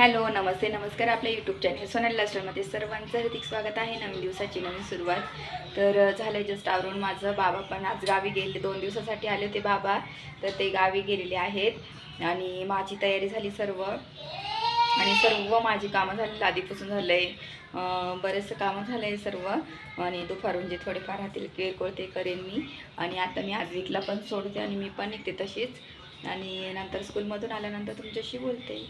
Hello नमस्ते नमस्कार. आपल्या YouTube channel Sonal लास्टरमध्ये सर्वांचं हार्दिक स्वागत आहे. नवीन दिवसाची नवीन सुरुवात. तर झालं जस्ट आवरून माझं. बाबा पण आज गावी गेले. दोन दिवसासाठी आले होते बाबा. तर ते गावी गेलेले आहेत. आणि माझी तयारी झाली सर्व. आणि सर्व माझी कामं झाली. आधीपासून झालं आहे बरेचसं कामं झालं आहे सर्व. आणि दुपारून जे थोडेफार राहतील किरकोळ ते करेन मी. आणि आता मी आजवीकला पण सोडते आणि मी पण निघते तशीच. आणि नंतर स्कूलमधून आल्यानंतर तुमच्याशी बोलते.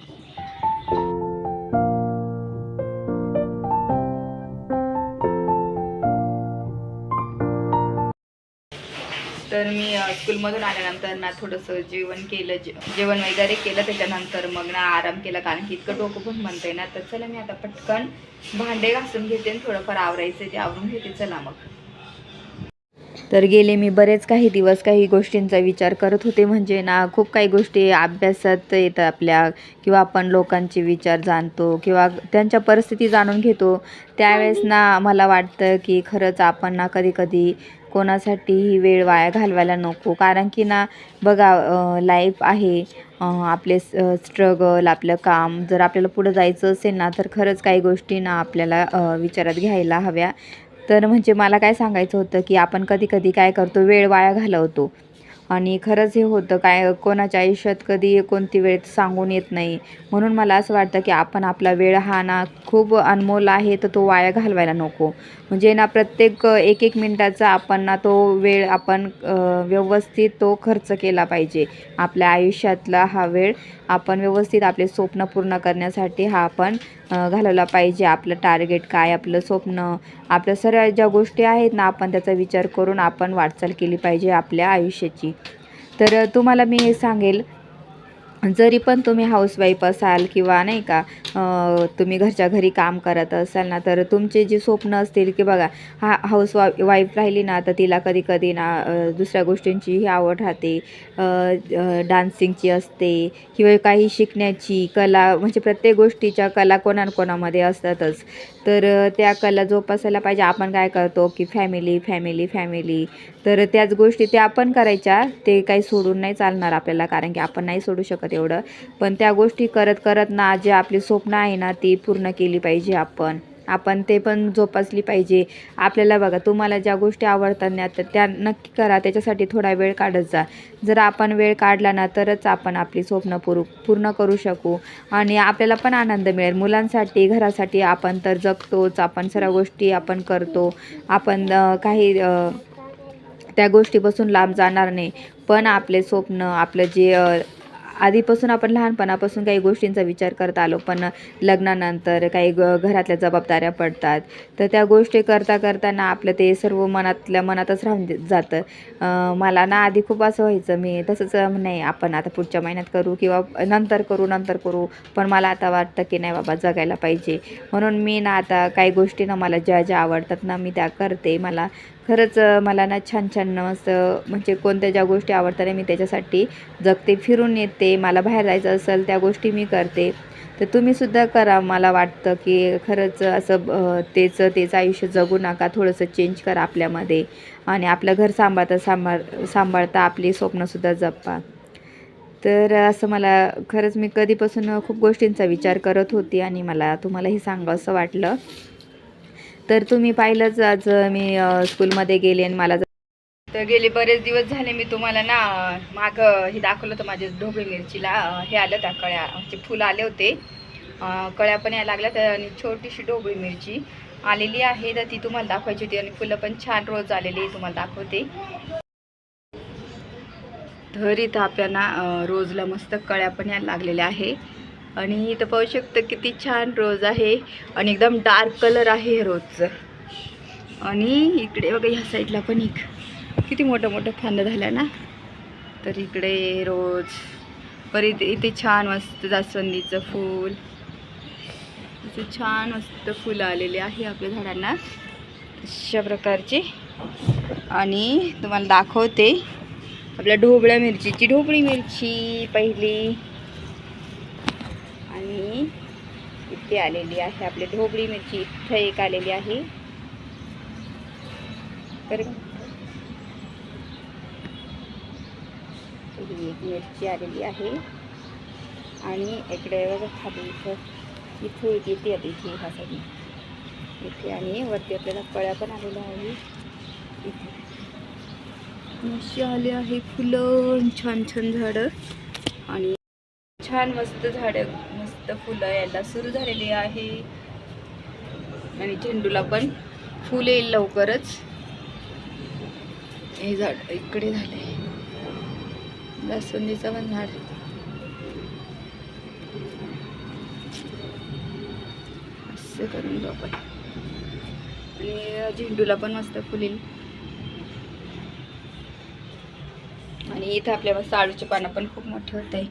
तर मी स्कूलमधून आल्यानंतर ना थोडंसं जेवण केलं जे जेवण वगैरे केलं त्याच्यानंतर मग ना आराम केला कारण की इतकं डोकं पण म्हणतंय ना. तर चला मी आता पटकन भांडे घासून घेते आणि थोडंफार आवरायचं ते आवरून घेते. चला मग. तर गेले मी बरेच काही दिवस काही गोष्टींचा विचार करत होते. म्हणजे ना खूप काही गोष्टी अभ्यासात येतात आपल्या किंवा आपण लोकांचे विचार जाणतो किंवा त्यांच्या परिस्थिती जाणून घेतो. त्यावेळेस ना मला वाटतं की खरंच आपण ना कधी कधी कोणासाठीही वेळ वाया घालवायला नको. कारण की ना बघा लाईफ आहे आपले स्ट्रगल आपलं काम. जर आपल्याला पुढं जायचं असेल ना तर खरंच काही गोष्टी ना आपल्याला विचारात घ्यायला हव्या. तर म्हणजे मला काय सांगायचं होतं की आपण कधी कधी काय करतो वेळ वाया घालवतो. आणि खरंच हे होतं काय कोणाच्या आयुष्यात कधी कोणती वेळ सांगून येत नाही. म्हणून मला असं वाटतं की आपण आपला वेळ हा ना खूप अनमोल आहे तर तो वाया घालवायला नको. म्हणजे ना प्रत्येक एक एक मिनटाचा आपण ना तो वेळ आपण व्यवस्थित तो खर्च केला पाहिजे. आपल्या आयुष्यातला हा वेळ आपण व्यवस्थित आपले स्वप्न पूर्ण करण्यासाठी हा आपण घालवला पाहिजे. आपलं टार्गेट काय आपलं स्वप्न आपल्या सर्व ज्या गोष्टी आहेत ना आपण त्याचा विचार करून आपण वाटचाल केली पाहिजे आपल्या आयुष्याची. तर तुम्हाला मी हे सांगेल जरी पण तुम्ही हाऊसवाईफ असाल किंवा नाही का तुम्ही घरच्या घरी काम करत असाल ना तर तुमचे जे स्वप्न असतील की बघा हा हाऊस वा वाईफ राहिली ना तर तिला कधी कधी ना दुसऱ्या गोष्टींचीही आवड राहते. डान्सिंगची असते किंवा काही शिकण्याची कला म्हणजे प्रत्येक गोष्टीच्या कला कोणा कोणामध्ये असतातच. तर त्या कला जोपासायला पाहिजे. आपण काय करतो की फॅमिली फॅमिली फॅमिली तर त्याच गोष्टी त्या आपण करायच्या. ते काही सोडून नाही चालणार आपल्याला कारण की आपण नाही सोडू शकत. तेवढं पण त्या गोष्टी करत करत ना जे आपली स्वप्न आहे ना ती पूर्ण केली पाहिजे आपण. आपण ते पण जोपासली पाहिजे. आपल्याला बघा तुम्हाला ज्या गोष्टी आवडतात ना तर त्या नक्की करा. त्याच्यासाठी थोडा वेळ काढत जा. जर आपण वेळ काढला ना तरच आपण आपली स्वप्न पुरू पूर्ण करू शकू. आणि आपल्याला पण आनंद मिळेल. मुलांसाठी घरासाठी आपण तर जगतोच. आपण सर्व गोष्टी आपण करतो. आपण काही त्या गोष्टीपासून लांब जाणार नाही. पण आपले स्वप्न आपलं जे आधीपासून आपण लहानपणापासून काही गोष्टींचा विचार करत आलो पण लग्नानंतर काही ग घरातल्या जबाबदाऱ्या पडतात. तर त्या गोष्टी करता करताना आपलं ते सर्व मनातल्या मनातच राहून दे- जातं. मला ना आधी खूप असं व्हायचं मी तसंच नाही आपण आता पुढच्या महिन्यात करू किंवा नंतर करू नंतर करू पण मला आता वाटतं की नाही बाबा जगायला पाहिजे. म्हणून मी ना आता काही गोष्टी ना मला ज्या ज्या आवडतात ना मी त्या करते. मला खरंच मला ना छान छान असं म्हणजे कोणत्या ज्या गोष्टी आवडतात ना मी त्याच्यासाठी जगते फिरून येते मला बाहेर जायचं असेल त्या गोष्टी मी करते. तर तुम्हीसुद्धा करा मला वाटतं की खरंच असं अं, तेच तेच आयुष्य जगू नका थोडंसं चेंज करा आपल्यामध्ये. आणि आपलं घर सांभाळता सांभाळ सांभाळता आपली स्वप्नंसुद्धा जपा. तर असं मला खरंच मी कधीपासून खूप गोष्टींचा विचार करत होती आणि मला तुम्हाला हे सांगावं असं वाटलं. तर तुम्ही पाहिलंच आज मी स्कूलमध्ये गेले आणि मला तर गेले बरेच दिवस झाले मी तुम्हाला ना माग हे दाखवलं होतं माझ्या ढोबळी मिरचीला. हे आलं त्या कळ्या म्हणजे फुलं आले होते. कळ्या पण यायला लागल्या तर आणि छोटीशी ढोबळी मिरची आलेली आहे. तर ती तुम्हाला दाखवायची होती आणि फुलं पण छान रोज आलेली तुम्हाला दाखवते. तर इथं आपल्याला रोजला मस्त कळ्या पण यायला लागलेल्या आहे. आणि इथं पाहू शकतं किती छान रोज आहे आणि एकदम डार्क कलर आहे रोजचं. आणि इकडे बघा ह्या साईडला पण एक. किती मोठं मोठं फांद झालं ना. तर इकडे रोज परत इथे छान मस्त जास्वंदीचं फूल. असं छान मस्त फुलं आलेले आहे आपल्या झाडांना. अशा प्रकारचे. आणि तुम्हाला दाखवते. आपल्या ढोबळ्या मिरचीची. ढोबळी मिरची पहिली. मी इथे आलेली आहे. आपली ढोबळी मिरची इथं एक आलेली आहे. तर ही एक मिरची आलेली आहे. आणि इकडे बघा खाली इथं इथं एक येते आता इथे ह्या इथे आणि वरती आपल्याला कळ्या पण आलेल्या आहे इथे. अशी आले आहे फुलं छान छान झाडं. आणि छान मस्त झाडं आता फुलं यायला सुरू झालेली आहे. आणि झेंडूला पण फुल येईल लवकरच. हे झाड इकडे झाले जास्वंदीचं पण झाड. असं करून जाऊ आपण. आणि झेंडूला पण मस्त फुलेल आणि इथं आपल्या मस्त पानं पण खूप मोठी होत आहे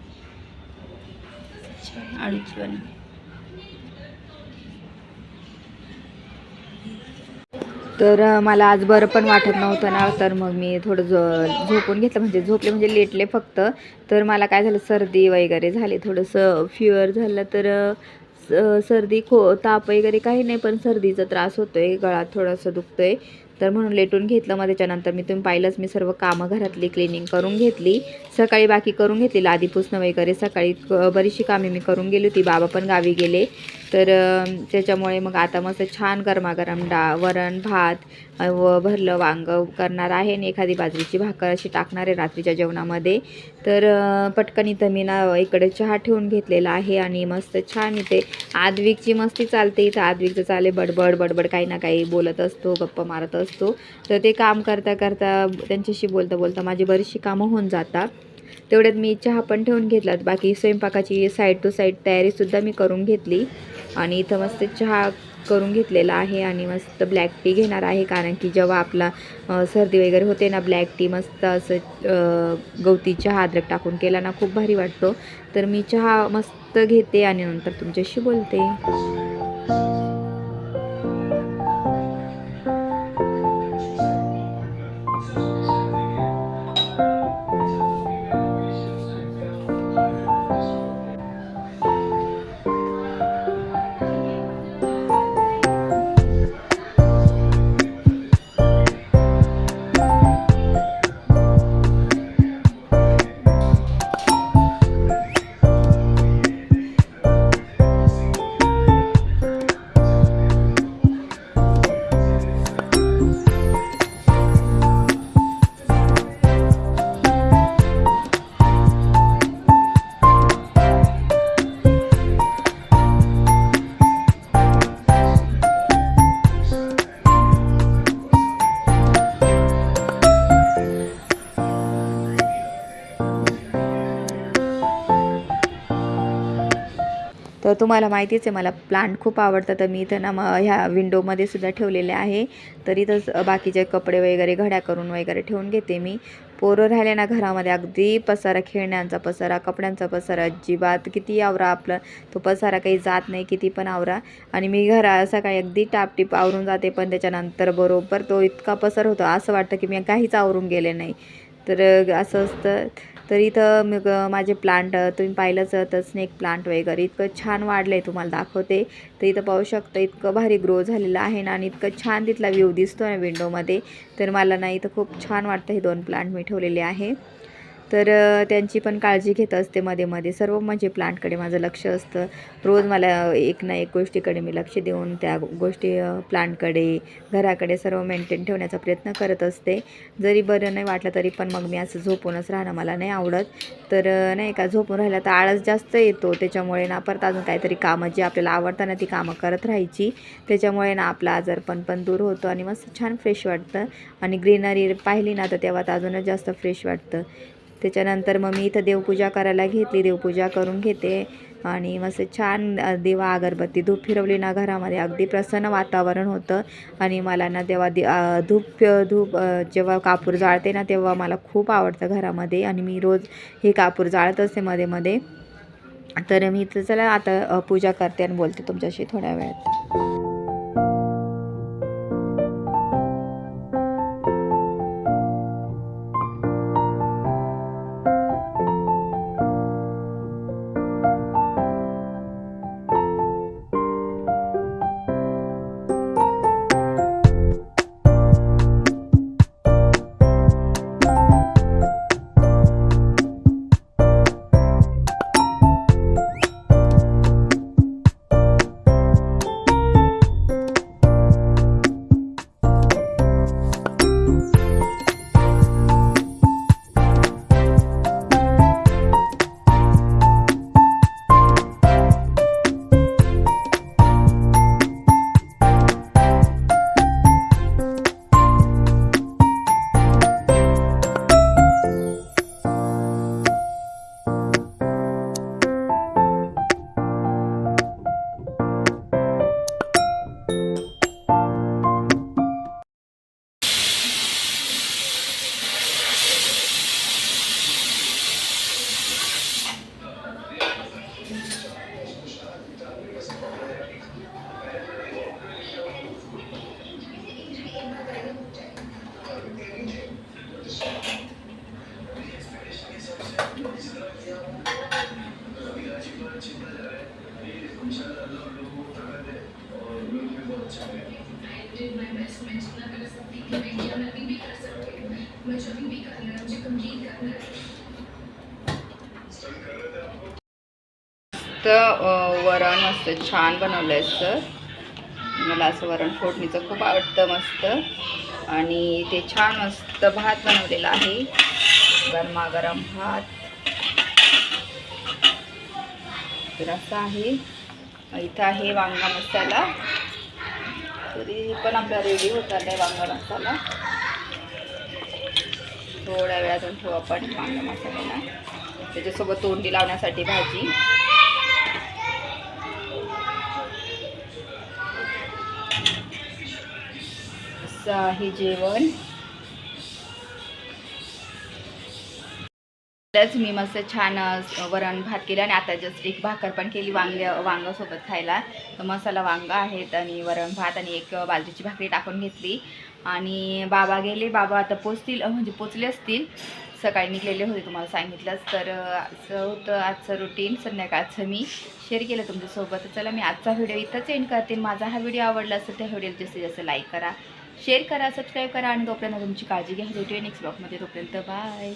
छान आळूची तर मला आज बरं पण वाटत नव्हतं ना तर मग मी थोडं झो झोपून घेतलं. म्हणजे झोपले म्हणजे लेटले फक्त. तर मला काय झालं सर्दी वगैरे झाली. थोडंसं फिवर झालं तर सर्दी खो ताप वगैरे काही नाही पण सर्दीचा त्रास होतो आहे गळा दुखतो आहे तर म्हणून लेटून घेतलं मग त्याच्यानंतर मी तुम्ही पाहिलंच मी सर्व कामं घरातली क्लिनिंग करून घेतली. सकाळी बाकी करून घेतली लादी पुसणं वगैरे सकाळी बरीचशी कामे मी करून गेली होती. बाबा पण गावी गेले. तर त्याच्यामुळे मग आता मस्त छान गरमागरम डा वरण भात व भरलं वांग करणार आहे आणि एखादी बाजरीची भाकर अशी टाकणार आहे रात्रीच्या जेवणामध्ये. तर पटकन इथं मी ना इकडे चहा ठेवून घेतलेला आहे आणि मस्त छान इथे आदविकची मस्ती चालते. इथं आदविकचं चाले बडबड बडबड काही ना काही बोलत असतो गप्पा मारत असतो. तर ते काम करता करता त्यांच्याशी बोलता बोलता माझी बरीचशी कामं होऊन जातात. तेवढ्यात मी चहा पण ठेवून घेतला बाकी स्वयंपाकाची साईड टू साईड तयारीसुद्धा मी करून घेतली. आणि इथं मस्त चहा करून घेतलेला आहे आणि मस्त ब्लॅक टी घेणार आहे. कारण की जेव्हा आपला सर्दी वगैरे होते ना ब्लॅक टी मस्त असं गवती चहा अद्रक टाकून केला ना खूप भारी वाटतो. तर मी चहा मस्त घेते आणि नंतर तुमच्याशी बोलते. तुम्हाला माहितीच आहे मला प्लांट खूप आवडतं. तर मी इथं ना मग ह्या विंडोमध्ये सुद्धा ठेवलेले आहे. तर इथंच बाकीचे कपडे वगैरे घड्या करून वगैरे ठेवून घेते मी. पोरं राहिले ना घरामध्ये अगदी पसारा खेळण्यांचा पसारा कपड्यांचा पसारा अजिबात किती आवरा आपलं. तो पसारा काही जात नाही किती पण आवरा. आणि मी घरा सकाळी अगदी टापटीप आवरून जाते पण त्याच्यानंतर बरोबर तो इतका पसार होतो असं वाटतं की मी काहीच आवरून गेले नाही. तर असं असतं. तर इथं मग माझे प्लांट तुम्ही पाहिलंच तर स्नेक प्लांट वगैरे. इतकं छान वाढलं आहे तुम्हाला दाखवते. तर इथं पाहू शकता इतकं भारी ग्रो झालेलं आहे ना आणि इतकं छान तिथला व्ह्यू दिसतो ना विंडोमध्ये तर मला ना इथं खूप छान वाटतं हे दोन प्लांट मी ठेवलेले आहे. तर त्यांची पण काळजी घेत असते मध्ये मध्ये. सर्व म्हणजे प्लांटकडे माझं लक्ष असतं. रोज मला एक ना एक गोष्टीकडे मी लक्ष देऊन त्या गोष्टी प्लांटकडे घराकडे सर्व मेंटेन ठेवण्याचा प्रयत्न करत असते. जरी बरं नाही वाटलं तरी पण मग मी असं झोपूनच राहणं मला नाही आवडत. तर नाही का झोपून राहिलं तर आळस जास्त येतो. त्याच्यामुळे ना परत अजून काहीतरी कामं जी आपल्याला आवडतं ना ती कामं करत राहायची. त्याच्यामुळे ना आपला आजारपण पण दूर होतो आणि मस्त छान फ्रेश वाटतं. आणि ग्रीनरी पाहिली ना तर तेव्हा तर अजूनच जास्त फ्रेश वाटतं. त्याच्यानंतर मग मी इथं देवपूजा करायला घेतली देवपूजा करून घेते. आणि मस्त छान देवा अगरबत्ती धूप फिरवली ना घरामध्ये. अगदी प्रसन्न वातावरण होतं. आणि मला ना तेव्हा दे धूप धूप जेव्हा कापूर जाळते ना तेव्हा मला खूप आवडतं घरामध्ये. आणि मी रोज हे कापूर जाळत असते मध्ये मध्ये. तर मी तर चला आता पूजा करते आणि बोलते तुमच्याशी थोड्या वेळात. तर वरण मस्त छान बनवलं आहे सर मला असं वरण फोडणीचं खूप आवडतं मस्त. आणि ते छान मस्त भात बनवलेला आहे. गरमागरम भात. तर असं आहे. इथं आहे वांगा मसाला. तरी पण आपला रेडी होता नाही वांगा मसाला थोड्या वेळात ठेवू आपण वांगा मसाल्याला. त्याच्यासोबत तोंडी लावण्यासाठी भाजी. असं आहे जेवण. त्याच मी मस्त छान वरण भात केलं आणि आता जस्ट एक भाकर पण केली वांग्या वांगासोबत खायला. तर मसाला वांगा आहेत आणि वरण भात आणि एक बाजरीची भाकरी टाकून घेतली. आणि बाबा गेले बाबा आता पोचतील म्हणजे पोचले असतील. सकाळी निघलेले होते तुम्हाला सांगितलंच. तर असं होतं आजचं रुटीन संध्याकाळचं मी शेअर केलं तुमच्यासोबत. चला मी आजचा व्हिडिओ इथंच एंड करते. माझा हा व्हिडिओ आवडला असेल त्या व्हिडिओला जास्तीत जास्त लाईक करा शेअर करा सबस्क्राईब करा आणि तोपर्यंत तुमची काळजी घ्या. भेटूया नेक्स्ट ब्लॉगमध्ये तोपर्यंत बाय